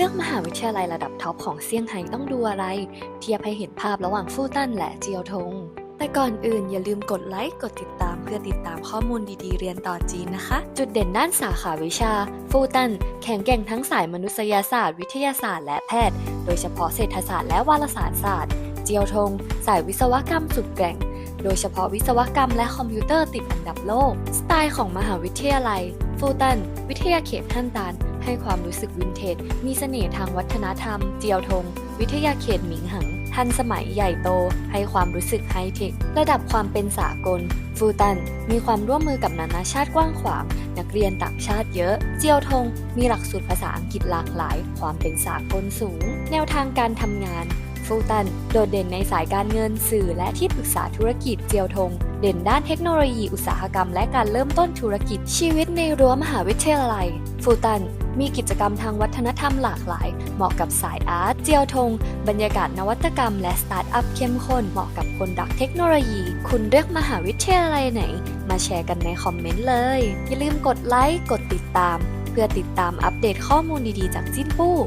เลือกมหาวิทยาลัยระดับท็อปของเซี่ยงไฮ้ต้องดูอะไร เทียบให้เห็นภาพระหว่างฟู่ตันและเจียวทง แต่ก่อนอื่นอย่าลืมกดไลค์ กดติดตามเพื่อติดตามข้อมูลดีๆ เรียนต่อจีนนะคะ จุดเด่นด้านสาขาวิชา ฟู่ตันแข็งแกร่งทั้งสายมนุษยศาสตร์ วิทยาศาสตร์และแพทย์ โดยเฉพาะเศรษฐศาสตร์และวารสารศาสตร์ เจียวทง สายวิศวกรรมสุดแกร่ง โดยเฉพาะวิศวกรรมและคอมพิวเตอร์ติดอันดับโลก สไตล์ของมหาวิทยาลัย ฟูตัน วิทยาเขตฮั่นตานให้ความรู้สึกวินเทจ มีเสน่ห์ทางวัฒนธรรม เจียวทง วิทยาเขตหมิงหัง ทันสมัยใหญ่โต ให้ความรู้สึกไฮเทค ระดับความเป็นสากล ฟูตัน มีความร่วมมือกับนานาชาติกว้างขวาง นักเรียนต่างชาติเยอะ เจียวทง มีหลักสูตรภาษาอังกฤษหลากหลาย ความเป็นสากลสูง แนวทางการทำงาน ฟูตัน โดดเด่นในสายการเงินสื่อและที่ปรึกษาธุรกิจเจียวทง เด่นด้านเทคโนโลยีอุตสาหกรรมและการเริ่มต้นธุรกิจชีวิตในรั้วมหาวิทยาลัย ฟูตัน มีกิจกรรมทางวัฒนธรรมหลากหลาย เหมาะกับสายอาร์ตเจียวทง บรรยากาศนวัตกรรมและสตาร์ทอัพเข้มข้นเหมาะกับคนรักเทคโนโลยี คุณเลือกมหาวิทยาลัยไหน มาแชร์กันในคอมเมนต์เลย อย่าลืมกดไลค์กดติดตาม เพื่อติดตามอัปเดตข้อมูลดีๆจากจิ้นปู้